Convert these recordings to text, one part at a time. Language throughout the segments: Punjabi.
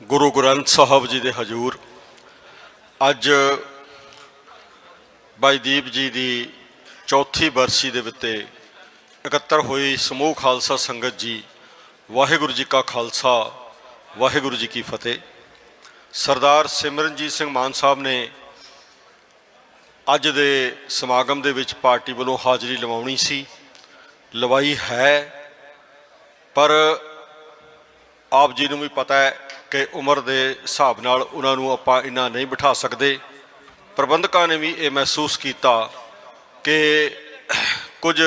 ਗੁਰੂ ਗ੍ਰੰਥ ਸਾਹਿਬ ਜੀ ਦੇ ਹਜ਼ੂਰ। ਅੱਜ ਬਾਈ ਦੀਪ ਜੀ ਦੀ ਚੌਥੀ ਬਰਸੀ ਦੇ ਉੱਤੇ ਇਕੱਤਰ ਹੋਈ ਸਮੂਹ ਖਾਲਸਾ ਸੰਗਤ ਜੀ, ਵਾਹਿਗੁਰੂ ਜੀ ਕਾ ਖਾਲਸਾ, ਵਾਹਿਗੁਰੂ ਜੀ ਕੀ ਫਤਿਹ। ਸਰਦਾਰ ਸਿਮਰਨਜੀਤ ਸਿੰਘ ਮਾਨ ਸਾਹਿਬ ਨੇ ਅੱਜ ਦੇ ਸਮਾਗਮ ਦੇ ਵਿੱਚ ਪਾਰਟੀ ਵੱਲੋਂ ਹਾਜ਼ਰੀ ਲਵਾਉਣੀ ਸੀ। ਲਵਾਈ ਹੈ, ਪਰ ਆਪ ਜੀ ਨੂੰ ਵੀ ਪਤਾ ਹੈ ਕਿ ਉਮਰ ਦੇ ਹਿਸਾਬ ਨਾਲ ਉਹਨਾਂ ਨੂੰ ਆਪਾਂ ਇੰਨਾ ਨਹੀਂ ਬਿਠਾ ਸਕਦੇ। ਪ੍ਰਬੰਧਕਾਂ ਨੇ ਵੀ ਇਹ ਮਹਿਸੂਸ ਕੀਤਾ ਕਿ ਕੁਝ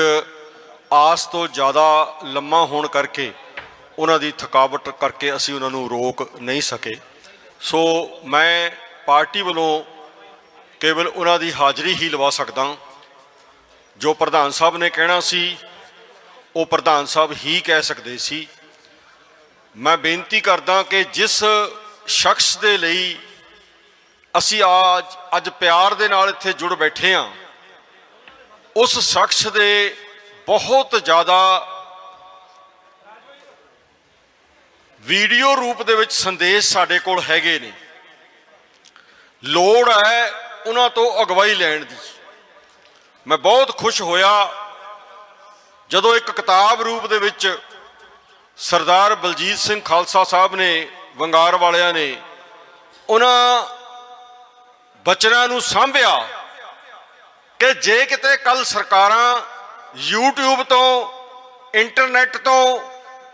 ਆਸ ਤੋਂ ਜ਼ਿਆਦਾ ਲੰਮਾ ਹੋਣ ਕਰਕੇ ਉਹਨਾਂ ਦੀ ਥਕਾਵਟ ਕਰਕੇ ਅਸੀਂ ਉਹਨਾਂ ਨੂੰ ਰੋਕ ਨਹੀਂ ਸਕੇ। ਸੋ ਮੈਂ ਪਾਰਟੀ ਵੱਲੋਂ ਕੇਵਲ ਉਹਨਾਂ ਦੀ ਹਾਜ਼ਰੀ ਹੀ ਲਵਾ ਸਕਦਾ ਜੋ ਪ੍ਰਧਾਨ ਸਾਹਿਬ ਨੇ ਕਹਿਣਾ ਸੀ, ਉਹ ਪ੍ਰਧਾਨ ਸਾਹਿਬ ਹੀ ਕਹਿ ਸਕਦੇ ਸੀ। ਮੈਂ ਬੇਨਤੀ ਕਰਦਾ ਕਿ ਜਿਸ ਸ਼ਖਸ ਦੇ ਲਈ ਅਸੀਂ ਅੱਜ ਅੱਜ ਪਿਆਰ ਦੇ ਨਾਲ ਇੱਥੇ ਜੁੜ ਬੈਠੇ ਹਾਂ, ਉਸ ਸ਼ਖਸ ਦੇ ਬਹੁਤ ਜ਼ਿਆਦਾ ਵੀਡੀਓ ਰੂਪ ਦੇ ਵਿੱਚ ਸੰਦੇਸ਼ ਸਾਡੇ ਕੋਲ ਹੈਗੇ ਨੇ। ਲੋੜ ਹੈ ਉਹਨਾਂ ਤੋਂ ਅਗਵਾਈ ਲੈਣ ਦੀ। ਮੈਂ ਬਹੁਤ ਖੁਸ਼ ਹੋਇਆ ਜਦੋਂ ਇੱਕ ਕਿਤਾਬ ਰੂਪ ਦੇ ਵਿੱਚ ਸਰਦਾਰ ਬਲਜੀਤ ਸਿੰਘ ਖਾਲਸਾ ਸਾਹਿਬ ਨੇ, ਵੰਗਾਰ ਵਾਲਿਆਂ ਨੇ ਉਹਨਾਂ ਬਚਨਾਂ ਨੂੰ ਸਾਂਭਿਆ ਕਿ ਜੇ ਕਿਤੇ ਕੱਲ ਸਰਕਾਰਾਂ YouTube ਤੋਂ ਇੰਟਰਨੈਟ ਤੋਂ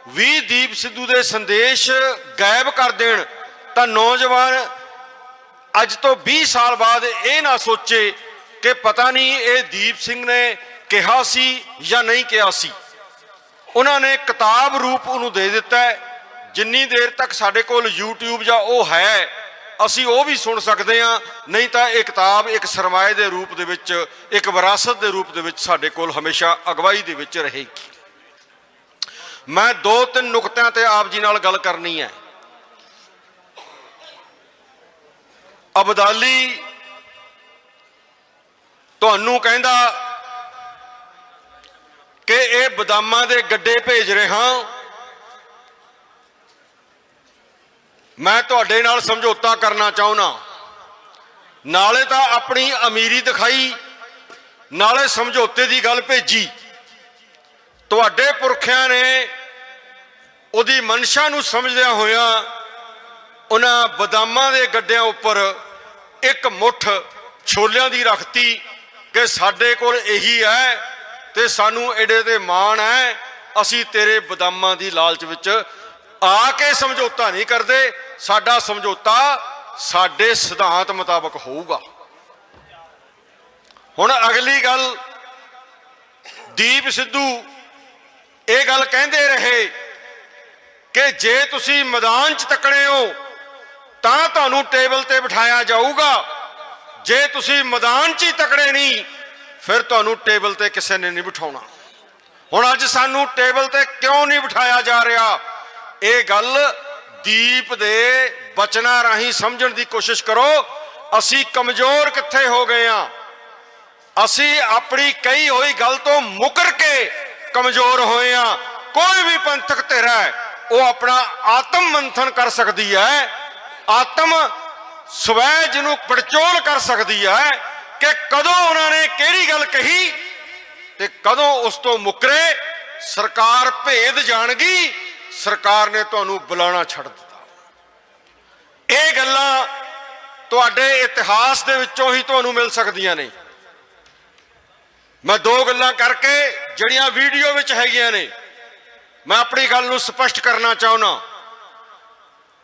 ਵੀ ਦੀਪ ਸਿੱਧੂ ਦੇ ਸੰਦੇਸ਼ ਗਾਇਬ ਕਰ ਦੇਣ, ਤਾਂ ਨੌਜਵਾਨ ਅੱਜ ਤੋਂ 20 ਸਾਲ ਬਾਅਦ ਇਹ ਨਾ ਸੋਚੇ ਕਿ ਪਤਾ ਨਹੀਂ ਇਹ ਦੀਪ ਸਿੰਘ ਨੇ ਕਿਹਾ ਸੀ ਜਾਂ ਨਹੀਂ ਕਿਹਾ ਸੀ। ਉਹਨਾਂ ਨੇ ਕਿਤਾਬ ਰੂਪ ਉਹਨੂੰ ਦੇ ਦਿੱਤਾ ਹੈ। ਜਿੰਨੀ ਦੇਰ ਤੱਕ ਸਾਡੇ ਕੋਲ YouTube ਜਾਂ ਉਹ ਹੈ, ਅਸੀਂ ਉਹ ਵੀ ਸੁਣ ਸਕਦੇ ਹਾਂ। ਨਹੀਂ ਤਾਂ ਇਹ ਕਿਤਾਬ ਇੱਕ ਸਰਮਾਏ ਦੇ ਰੂਪ ਦੇ ਵਿੱਚ, ਇੱਕ ਵਿਰਾਸਤ ਦੇ ਰੂਪ ਦੇ ਵਿੱਚ ਸਾਡੇ ਕੋਲ ਹਮੇਸ਼ਾ ਅਗਵਾਈ ਦੇ ਵਿੱਚ ਰਹੇਗੀ। ਮੈਂ ਦੋ ਤਿੰਨ ਨੁਕਤਿਆਂ ਤੇ ਆਪ ਜੀ ਨਾਲ ਗੱਲ ਕਰਨੀ ਹੈ। ਅਬਦਾਲੀ ਤੁਹਾਨੂੰ ਕਹਿੰਦਾ ਕਿ ਇਹ ਬਦਾਮਾਂ ਦੇ ਗੱਡੇ ਭੇਜ ਰਿਹਾ ਮੈਂ ਤੁਹਾਡੇ ਨਾਲ ਸਮਝੌਤਾ ਕਰਨਾ ਚਾਹੁੰਦਾ। ਨਾਲੇ ਤਾਂ ਆਪਣੀ ਅਮੀਰੀ ਦਿਖਾਈ, ਨਾਲੇ ਸਮਝੌਤੇ ਦੀ ਗੱਲ ਭੇਜੀ। ਤੁਹਾਡੇ ਪੁਰਖਿਆਂ ਨੇ ਉਹਦੀ ਮਨਸ਼ਾ ਨੂੰ ਸਮਝਦਿਆਂ ਹੋਇਆਂ ਉਹਨਾਂ ਬਦਾਮਾਂ ਦੇ ਗੱਡਿਆਂ ਉੱਪਰ ਇੱਕ ਮੁੱਠ ਛੋਲਿਆਂ ਦੀ ਰੱਖਤੀ ਕਿ ਸਾਡੇ ਕੋਲ ਇਹੀ ਹੈ ਤੇ ਸਾਨੂੰ ਏਡੇ ਤੇ ਮਾਣ ਹੈ। ਅਸੀਂ ਤੇਰੇ ਬਦਾਮਾਂ ਦੀ ਲਾਲਚ ਵਿੱਚ ਆ ਕੇ ਸਮਝੌਤਾ ਨਹੀਂ ਕਰਦੇ। ਸਾਡਾ ਸਮਝੌਤਾ ਸਾਡੇ ਸਿਧਾਂਤ ਮੁਤਾਬਕ ਹੋਊਗਾ। ਹੁਣ ਅਗਲੀ ਗੱਲ, ਦੀਪ ਸਿੱਧੂ, ਇਹ ਗੱਲ ਕਹਿੰਦੇ ਰਹੇ ਕਿ ਜੇ ਤੁਸੀਂ ਮੈਦਾਨ 'ਚ ਤੱਕਣੇ ਹੋ, ਤਾਂ ਤੁਹਾਨੂੰ ਟੇਬਲ ਤੇ ਬਿਠਾਇਆ ਜਾਊਗਾ। ਜੇ ਤੁਸੀਂ ਮੈਦਾਨ 'ਚ ਹੀ ਤਕੜੇ ਨਹੀਂ ਫਿਰ ਤੁਹਾਨੂੰ ਟੇਬਲ ਤੇ ਕਿਸੇ ਨੇ ਨਹੀਂ ਬਿਠਾਉਣਾ। ਹੁਣ ਅੱਜ ਸਾਨੂੰ ਟੇਬਲ ਤੇ ਕਿਉਂ ਨਹੀਂ ਬਿਠਾਇਆ ਜਾ ਰਿਹਾ? ਇਹ ਗੱਲ ਦੀਪ ਦੇ ਬਚਨਾਂ ਰਾਹੀਂ ਸਮਝਣ ਦੀ ਕੋਸ਼ਿਸ਼ ਕਰੋ। ਅਸੀਂ ਕਮਜ਼ੋਰ ਕਿੱਥੇ ਹੋ ਗਏ ਆ ਅਸੀਂ ਆਪਣੀ ਕਹੀ ਹੋਈ ਗੱਲ ਤੋਂ ਮੁਕਰ ਕੇ ਕਮਜ਼ੋਰ ਹੋਏ ਆ ਕੋਈ ਵੀ ਪੰਥਕ ਧਿਰ ਹੈ, ਉਹ ਆਪਣਾ ਆਤਮ ਮੰਥਨ ਕਰ ਸਕਦੀ ਹੈ। ਆਤਮ ਸਵੈ ਜਿਹਨੂੰ ਪੜਚੋਲ ਕਰ ਸਕਦੀ ਹੈ। ਕਿ ਕਦੋਂ ਉਹਨਾਂ ਨੇ ਕਿਹੜੀ ਗੱਲ ਕਹੀ ਤੇ ਕਦੋਂ ਉਸ ਤੋਂ ਮੁਕਰੇ? ਸਰਕਾਰ ਭੇਦ ਜਾਣਗੀ, ਸਰਕਾਰ ਨੇ ਤੁਹਾਨੂੰ ਬੁਲਾਣਾ ਛੱਡ ਦਿੱਤਾ। ਇਹ ਗੱਲਾਂ ਤੁਹਾਡੇ ਇਤਿਹਾਸ ਦੇ ਵਿੱਚੋਂ ਹੀ ਤੁਹਾਨੂੰ ਮਿਲ ਸਕਦੀਆਂ ਨੇ। ਮੈਂ ਦੋ ਗੱਲਾਂ ਕਰਕੇ ਜਿਹੜੀਆਂ ਵੀਡੀਓ ਵਿੱਚ ਹੈਗੀਆਂ ਨੇ, ਮੈਂ ਆਪਣੀ ਗੱਲ ਨੂੰ ਸਪਸ਼ਟ ਕਰਨਾ ਚਾਹੁੰਦਾ।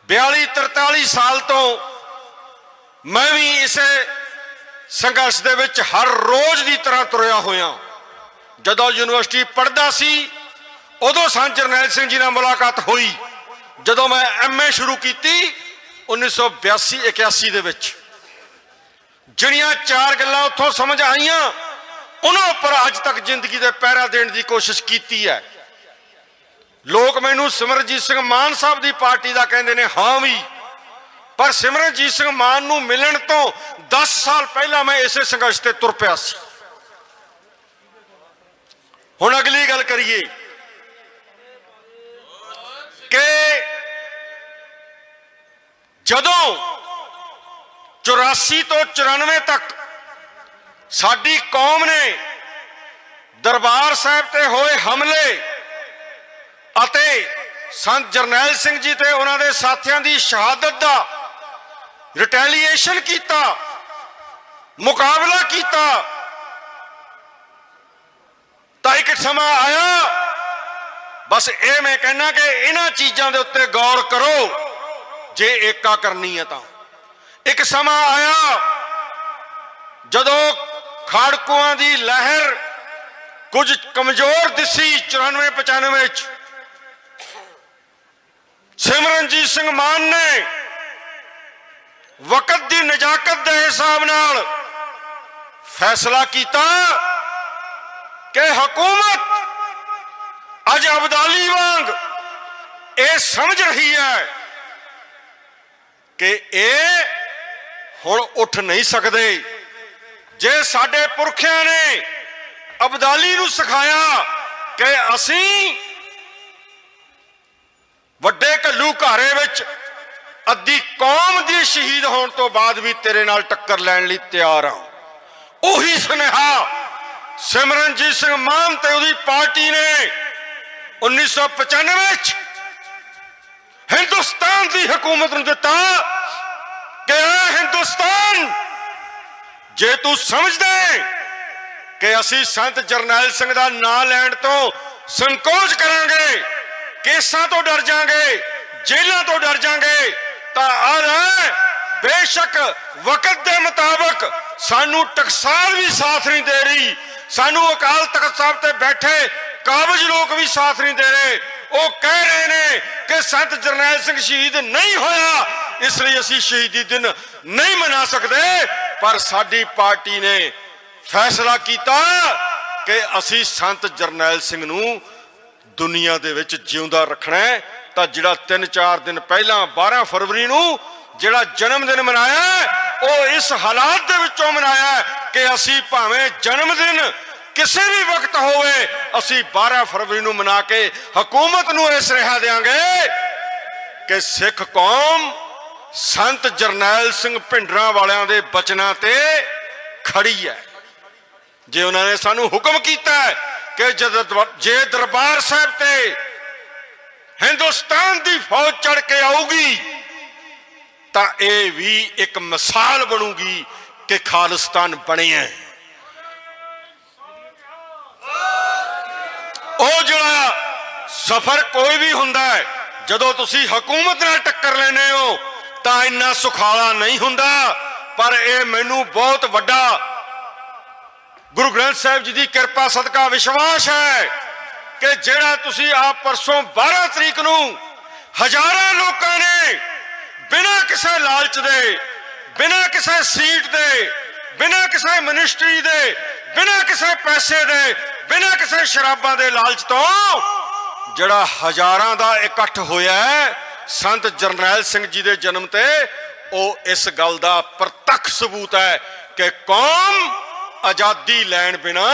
42 43 ਸਾਲ ਤੋਂ ਮੈਂ ਵੀ ਇਸੇ ਸੰਘਰਸ਼ ਦੇ ਵਿੱਚ ਹਰ ਰੋਜ਼ ਦੀ ਤਰ੍ਹਾਂ ਤੁਰਿਆ ਹੋਇਆ। ਜਦੋਂ ਯੂਨੀਵਰਸਿਟੀ ਪੜ੍ਹਦਾ ਸੀ, ਉਦੋਂ ਸਾਂ ਜਰਨੈਲ ਸਿੰਘ ਜੀ ਨਾਲ ਮੁਲਾਕਾਤ ਹੋਈ। ਜਦੋਂ ਮੈਂ ਐਮਏ ਸ਼ੁਰੂ ਕੀਤੀ 1982 81 ਦੇ ਵਿੱਚ। ਜਿਹੜੀਆਂ ਚਾਰ ਗੱਲਾਂ ਉੱਥੋਂ ਸਮਝ ਆਈਆਂ, ਉਹਨਾਂ ਉੱਪਰ ਅੱਜ ਤੱਕ ਜ਼ਿੰਦਗੀ ਦੇ ਪਹਿਰਾ ਦੇਣ ਦੀ ਕੋਸ਼ਿਸ਼ ਕੀਤੀ ਹੈ। ਲੋਕ ਮੈਨੂੰ ਸਿਮਰਜੀਤ ਸਿੰਘ ਮਾਨ ਸਾਹਿਬ ਦੀ ਪਾਰਟੀ ਦਾ ਕਹਿੰਦੇ ਨੇ, ਹਾਂ ਵੀ। ਪਰ ਸਿਮਰਨਜੀਤ ਸਿੰਘ ਮਾਨ ਨੂੰ ਮਿਲਣ ਤੋਂ 10 ਸਾਲ ਪਹਿਲਾਂ ਮੈਂ ਇਸੇ ਸੰਘਰਸ਼ ਤੇ ਤੁਰ ਪਿਆ ਸੀ। ਹੁਣ ਅਗਲੀ ਗੱਲ ਕਰੀਏ ਕਿ ਜਦੋਂ 84 ਤੋਂ 94 ਤੱਕ ਸਾਡੀ ਕੌਮ ਨੇ ਦਰਬਾਰ ਸਾਹਿਬ ਤੇ ਹੋਏ ਹਮਲੇ ਅਤੇ ਸੰਤ ਜਰਨੈਲ ਸਿੰਘ ਜੀ ਤੇ ਉਹਨਾਂ ਦੇ ਸਾਥੀਆਂ ਦੀ ਸ਼ਹਾਦਤ ਦਾ ਰਿਟੈਲੀਏਸ਼ਨ ਕੀਤਾ, ਮੁਕਾਬਲਾ ਕੀਤਾ। ਤਾਂ ਇੱਕ ਸਮਾਂ ਆਇਆ, ਬਸ ਇਹ ਮੈਂ ਕਹਿਣਾ ਕਿ ਇਹਨਾਂ ਚੀਜ਼ਾਂ ਦੇ ਉੱਤੇ ਗੌਰ ਕਰੋ, ਜੇ ਏਕਾ ਕਰਨੀ ਹੈ ਤਾਂ। ਇੱਕ ਸਮਾਂ ਆਇਆ, ਜਦੋਂ ਖਾੜਕੂਆਂ ਦੀ ਲਹਿਰ ਕੁਝ ਕਮਜ਼ੋਰ ਦਿਸੀ 94 95 ਚ, ਸਿਮਰਨਜੀਤ ਸਿੰਘ ਮਾਨ ਨੇ ਵਕਤ ਦੀ ਨਜਾਕਤ ਦੇ ਹਿਸਾਬ ਨਾਲ ਫੈਸਲਾ ਕੀਤਾ ਕਿ ਹਕੂਮਤ ਅੱਜ ਅਬਦਾਲੀ ਵਾਂਗ ਇਹ ਸਮਝ ਰਹੀ ਹੈ ਕਿ ਇਹ ਹੁਣ ਉੱਠ ਨਹੀਂ ਸਕਦੇ। ਜੇ ਸਾਡੇ ਪੁਰਖਿਆਂ ਨੇ ਅਬਦਾਲੀ ਨੂੰ ਸਿਖਾਇਆ ਕਿ ਅਸੀਂ ਵੱਡੇ ਘੱਲੂ ਘਾਰੇ ਵਿੱਚ ਅੱਧੀ ਕੌਮ ਦੀ ਸ਼ਹੀਦ ਹੋਣ ਤੋਂ ਬਾਅਦ ਵੀ ਤੇਰੇ ਨਾਲ ਟੱਕਰ ਲੈਣ ਲਈ ਤਿਆਰ ਹਾਂ ਉਹੀ ਸੁਨੇਹਾ ਸਿਮਰਨਜੀਤ ਸਿੰਘ ਮਾਨ ਤੇ ਉਹਦੀ ਪਾਰਟੀ ਨੇ 1995 ਚ ਹਿੰਦੁਸਤਾਨ ਦੀ ਹਕੂਮਤ ਨੂੰ ਦਿੱਤਾ ਕਿ ਇਹ ਹਿੰਦੁਸਤਾਨ, ਜੇ ਤੂੰ ਸਮਝਦਾ ਹੈ ਕਿ ਅਸੀਂ ਸੰਤ ਜਰਨੈਲ ਸਿੰਘ ਦਾ ਨਾਂ ਲੈਣ ਤੋਂ ਸੰਕੋਚ ਕਰਾਂਗੇ, ਕੇਸਾਂ ਤੋਂ ਡਰ ਜਾਾਂਗੇ, ਜੇਲ੍ਹਾਂ ਤੋਂ ਡਰ ਜਾਾਂਗੇ ਤਾਂ ਆ ਲੈ ਬੇਸ਼ੱਕ ਵਕਤ ਦੇ ਮੁਤਾਬਕ ਸਾਨੂੰ ਟਕਸਾਲ ਵੀ ਸਾਥ ਨਹੀਂ ਦੇ ਰਹੀ। ਸਾਨੂੰ ਅਕਾਲ ਤਖਤ ਸਾਹਿਬ ਤੇ ਬੈਠੇ ਕਾਬਜ ਲੋਕ ਵੀ ਸਾਥ ਨਹੀਂ ਦੇ ਰਹੇ। ਉਹ ਕਹਿ ਰਹੇ ਨੇ ਕਿ ਸੰਤ ਜਰਨੈਲ ਸਿੰਘ ਸ਼ਹੀਦ ਨਹੀਂ ਹੋਇਆ, ਇਸ ਲਈ ਅਸੀਂ ਸ਼ਹੀਦੀ ਦਿਨ ਨਹੀਂ ਮਨਾ ਸਕਦੇ। ਪਰ ਸਾਡੀ ਪਾਰਟੀ ਨੇ ਫੈਸਲਾ ਕੀਤਾ ਕਿ ਅਸੀਂ ਸੰਤ ਜਰਨੈਲ ਸਿੰਘ ਨੂੰ ਦੁਨੀਆ ਦੇ ਵਿੱਚ ਜਿਉਂਦਾ ਰੱਖਣਾ ਹੈ। ਤਾਂ ਜਿਹੜਾ 3-4 ਦਿਨ ਪਹਿਲਾਂ 12 ਫਰਵਰੀ ਨੂੰ ਜਿਹੜਾ ਜਨਮ ਦਿਨ ਮਨਾਇਆ ਉਹ ਇਸ ਹਾਲਾਤ ਦੇ ਵਿੱਚੋਂ ਮਨਾਇਆ ਕਿ ਅਸੀਂ ਭਾਵੇਂ ਜਨਮ ਦਿਨ ਕਿਸੇ ਵੀ ਵਕਤ ਹੋਵੇ, ਅਸੀਂ 12 ਫਰਵਰੀ ਨੂੰ ਮਨਾ ਕੇ ਹਕੂਮਤ ਨੂੰ ਇਹ ਸੁਨੇਹਾ ਦੇਵਾਂਗੇ ਕਿ ਸਿੱਖ ਕੌਮ ਸੰਤ ਜਰਨੈਲ ਸਿੰਘ ਭਿੰਡਰਾਂ ਵਾਲਿਆਂ ਦੇ ਬਚਨਾਂ ਤੇ ਖੜੀ ਹੈ। ਜੇ ਉਹਨਾਂ ਨੇ ਸਾਨੂੰ ਹੁਕਮ ਕੀਤਾ ਕਿ ਜਦ ਜੇ ਦਰਬਾਰ ਸਾਹਿਬ ਤੇ ਹਿੰਦੁਸਤਾਨ ਦੀ ਫੌਜ ਚੜ ਕੇ ਆਊਗੀ, ਤਾਂ ਇਹ ਵੀ ਇੱਕ ਮਿਸਾਲ ਬਣੂਗੀ ਕਿ ਖਾਲਿਸਤਾਨ ਬਣਿਆ ਹੈ ਉਹ ਜਿਹੜਾ ਸਫ਼ਰ ਕੋਈ ਵੀ ਹੁੰਦਾ ਹੈ ਜਦੋਂ ਤੁਸੀਂ ਹਕੂਮਤ ਨਾਲ ਟੱਕਰ ਲੈਨੇ ਹੋ, ਤਾਂ ਇੰਨਾ ਸੁਖਾਲਾ ਨਹੀਂ ਹੁੰਦਾ, ਪਰ ਇਹ ਮੈਨੂੰ ਬਹੁਤ ਵੱਡਾ ਗੁਰੂ ਗ੍ਰੰਥ ਸਾਹਿਬ ਜੀ ਦੀ ਕਿਰਪਾ, ਸਦਕਾ ਵਿਸ਼ਵਾਸ ਹੈ ਕਿ ਜਿਹੜਾ ਤੁਸੀਂ ਆਪ ਪਰਸੋਂ 12 ਤਰੀਕ ਨੂੰ ਹਜ਼ਾਰਾਂ ਲੋਕਾਂ ਨੇ ਬਿਨਾਂ ਕਿਸੇ ਲਾਲਚ ਦੇ, ਬਿਨਾਂ ਕਿਸੇ ਸੀਟ ਦੇ, ਬਿਨਾਂ ਕਿਸੇ ਮਿਨਿਸਟਰੀ ਦੇ, ਬਿਨਾਂ ਕਿਸੇ ਪੈਸੇ ਦੇ, ਬਿਨਾਂ ਕਿਸੇ ਸ਼ਰਾਬਾਂ ਦੇ ਲਾਲਚ ਤੋਂ ਜਿਹੜਾ ਹਜ਼ਾਰਾਂ ਦਾ ਇਕੱਠ ਹੋਇਆ ਸੰਤ ਜਰਨੈਲ ਸਿੰਘ ਜੀ ਦੇ ਜਨਮ ਤੇ, ਉਹ ਇਸ ਗੱਲ ਦਾ ਪ੍ਰਤੱਖ ਸਬੂਤ ਹੈ ਕਿ ਕੌਮ ਆਜ਼ਾਦੀ ਲੈਣ ਬਿਨਾ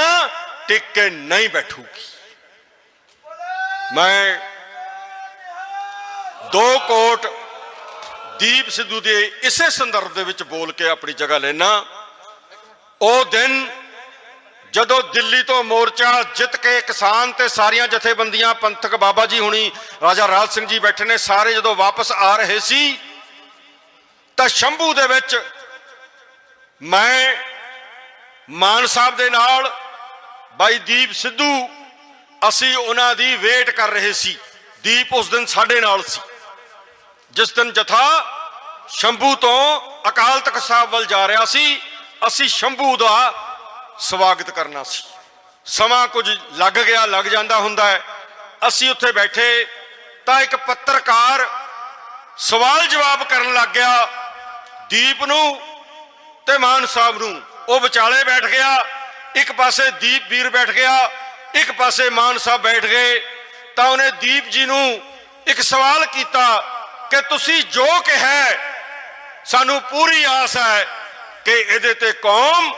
ਟਿਕ ਕੇ ਨਹੀਂ ਬੈਠੂਗੀ। ਮੈਂ ਦੋ ਕੋਟ ਦੀਪ ਸਿੱਧੂ ਦੇ ਇਸੇ ਸੰਦਰਭ ਦੇ ਵਿੱਚ ਬੋਲ ਕੇ ਆਪਣੀ ਜਗ੍ਹਾ ਲੈਣਾ ਉਹ ਦਿਨ ਜਦੋਂ ਦਿੱਲੀ ਤੋਂ ਮੋਰਚਾ ਜਿੱਤ ਕੇ ਕਿਸਾਨ ਤੇ ਸਾਰੀਆਂ ਜਥੇਬੰਦੀਆਂ ਪੰਥਕ ਬਾਬਾ ਜੀ ਹੁਣੀ ਰਾਜਾ ਰਾਜ ਸਿੰਘ ਜੀ ਬੈਠੇ ਨੇ, ਸਾਰੇ ਜਦੋਂ ਵਾਪਸ ਆ ਰਹੇ ਸੀ, ਤਾਂ ਸ਼ੰਭੂ ਦੇ ਵਿੱਚ ਮੈਂ ਮਾਨ ਸਾਹਿਬ ਦੇ ਨਾਲ ਬਾਈ ਦੀਪ ਸਿੱਧੂ ਅਸੀਂ ਉਹਨਾਂ ਦੀ ਵੇਟ ਕਰ ਰਹੇ ਸੀ। ਦੀਪ ਉਸ ਦਿਨ ਸਾਡੇ ਨਾਲ ਸੀ। ਜਿਸ ਦਿਨ ਜਥਾ ਸ਼ੰਭੂ ਤੋਂ ਅਕਾਲ ਤਖਤ ਸਾਹਿਬ ਵੱਲ ਜਾ ਰਿਹਾ ਸੀ, ਅਸੀਂ ਸ਼ੰਭੂ ਦਾ ਸਵਾਗਤ ਕਰਨਾ ਸੀ। ਸਮਾਂ ਕੁਝ ਲੱਗ ਗਿਆ, ਲੱਗ ਜਾਂਦਾ ਹੁੰਦਾ ਹੈ। ਅਸੀਂ ਉੱਥੇ ਬੈਠੇ ਤਾਂ ਇੱਕ ਪੱਤਰਕਾਰ ਸਵਾਲ ਜਵਾਬ ਕਰਨ ਲੱਗ ਗਿਆ। ਦੀਪ ਨੂੰ ਤੇ ਮਾਨ ਸਾਹਿਬ ਨੂੰ। ਉਹ ਵਿਚਾਲੇ ਬੈਠ ਗਿਆ। ਇੱਕ ਪਾਸੇ ਦੀਪ ਵੀਰ ਬੈਠ ਗਿਆ। ਇੱਕ ਪਾਸੇ ਮਾਨ ਸਾਹਿਬ ਬੈਠ ਗਏ, ਤਾਂ ਉਹਨੇ ਦੀਪ ਜੀ ਨੂੰ ਇੱਕ ਸਵਾਲ ਕੀਤਾ ਕਿ ਤੁਸੀਂ ਜੋ ਕਿਹਾ ਸਾਨੂੰ ਪੂਰੀ ਆਸ ਹੈ ਕਿ ਇਹਦੇ ਤੇ ਕੌਮ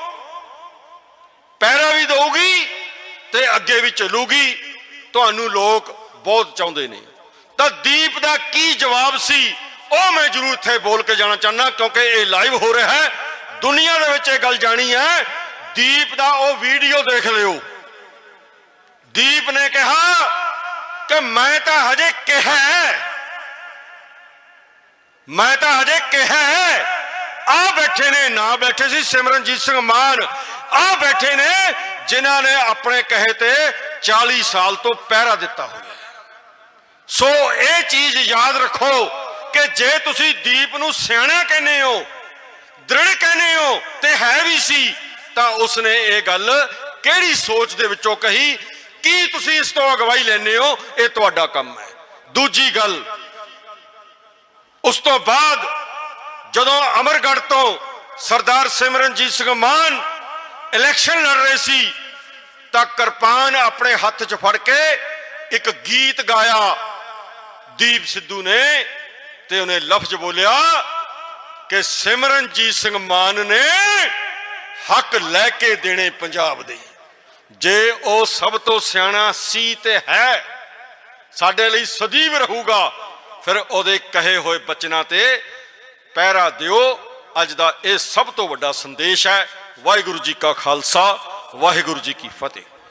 ਪਹਿਰਾ ਵੀ ਦਊਗੀ ਤੇ ਅੱਗੇ ਵੀ ਚੱਲੂਗੀ। ਤੁਹਾਨੂੰ ਲੋਕ ਬਹੁਤ ਚਾਹੁੰਦੇ ਨੇ। ਤਾਂ ਦੀਪ ਦਾ ਕੀ ਜਵਾਬ ਸੀ, ਉਹ ਮੈਂ ਜ਼ਰੂਰ ਇੱਥੇ ਬੋਲ ਕੇ ਜਾਣਾ ਚਾਹੁੰਦਾ, ਕਿਉਂਕਿ ਇਹ ਲਾਈਵ ਹੋ ਰਿਹਾ ਹੈ। ਦੁਨੀਆ ਦੇ ਵਿੱਚ ਇਹ ਗੱਲ ਜਾਣੀ ਹੈ, ਦੀਪ ਦਾ ਉਹ ਵੀਡੀਓ ਦੇਖ ਲਿਓ। ਦੀਪ ਨੇ ਕਿਹਾ ਕਿ ਮੈਂ ਤਾਂ ਹਜੇ ਕਿਹਾ ਮੈਂ ਤਾਂ ਹਜੇ ਕਿਹਾ ਆ ਬੈਠੇ ਨੇ, ਨਾ ਬੈਠੇ ਸੀ ਸਿਮਰਨਜੀਤ ਸਿੰਘ ਮਾਨ। ਆ ਬੈਠੇ ਨੇ ਜਿਨ੍ਹਾਂ ਨੇ ਆਪਣੇ ਕਹੇ ਤੇ 40 ਸਾਲ ਤੋਂ ਪਹਿਰਾ ਦਿੱਤਾ ਹੋਇਆ ਸੋ ਇਹ ਚੀਜ਼ ਯਾਦ ਰੱਖੋ ਕਿ ਜੇ ਤੁਸੀਂ ਦੀਪ ਨੂੰ ਸਿਆਣਾ ਕਹਿੰਦੇ ਹੋ, ਦ੍ਰਿੜ ਕਹਿੰਦੇ ਹੋ ਤੇ ਹੈ ਵੀ ਸੀ, ਤਾਂ ਉਸਨੇ ਇਹ ਗੱਲ ਕਿਹੜੀ ਸੋਚ ਦੇ ਵਿੱਚੋਂ ਕਹੀ ਕੀ ਤੁਸੀਂ ਇਸ ਤੋਂ ਅਗਵਾਈ ਲੈਂਦੇ ਹੋ? ਇਹ ਤੁਹਾਡਾ ਕੰਮ ਹੈ। ਦੂਜੀ ਗੱਲ, ਉਸ ਤੋਂ ਬਾਅਦ ਜਦੋਂ ਅਮਰਗੜ੍ਹ ਤੋਂ ਸਰਦਾਰ ਸਿਮਰਨਜੀਤ ਸਿੰਘ ਮਾਨ ਇਲੈਕਸ਼ਨ ਲੜ ਰਹੇ ਸੀ, ਤਾਂ ਕਿਰਪਾਨ ਆਪਣੇ ਹੱਥ 'ਚ ਫੜ ਕੇ ਇੱਕ ਗੀਤ ਗਾਇਆ। ਦੀਪ ਸਿੱਧੂ ਨੇ ਤੇ ਉਹਨੇ ਲਫ਼ਜ਼ ਬੋਲਿਆ ਕਿ ਸਿਮਰਨਜੀਤ ਸਿੰਘ ਮਾਨ ਨੇ ਹੱਕ ਲੈ ਕੇ ਦੇਣੇ ਪੰਜਾਬ ਦੇ। ਜੇ ਉਹ ਸਭ ਤੋਂ ਸਿਆਣਾ ਸੀ ਤੇ ਹੈ, ਸਾਡੇ ਲਈ ਸਦੀਵ ਰਹੂਗਾ। ਫਿਰ ਉਹਦੇ ਕਹੇ ਹੋਏ ਬਚਨਾਂ ਤੇ ਪਹਿਰਾ ਦਿਓ। ਅੱਜ ਦਾ ਇਹ ਸਭ ਤੋਂ ਵੱਡਾ ਸੰਦੇਸ਼ ਹੈ। ਵਾਹਿਗੁਰੂ ਜੀ ਕਾ ਖਾਲਸਾ, ਵਾਹਿਗੁਰੂ ਜੀ ਕੀ ਫਤਿਹ।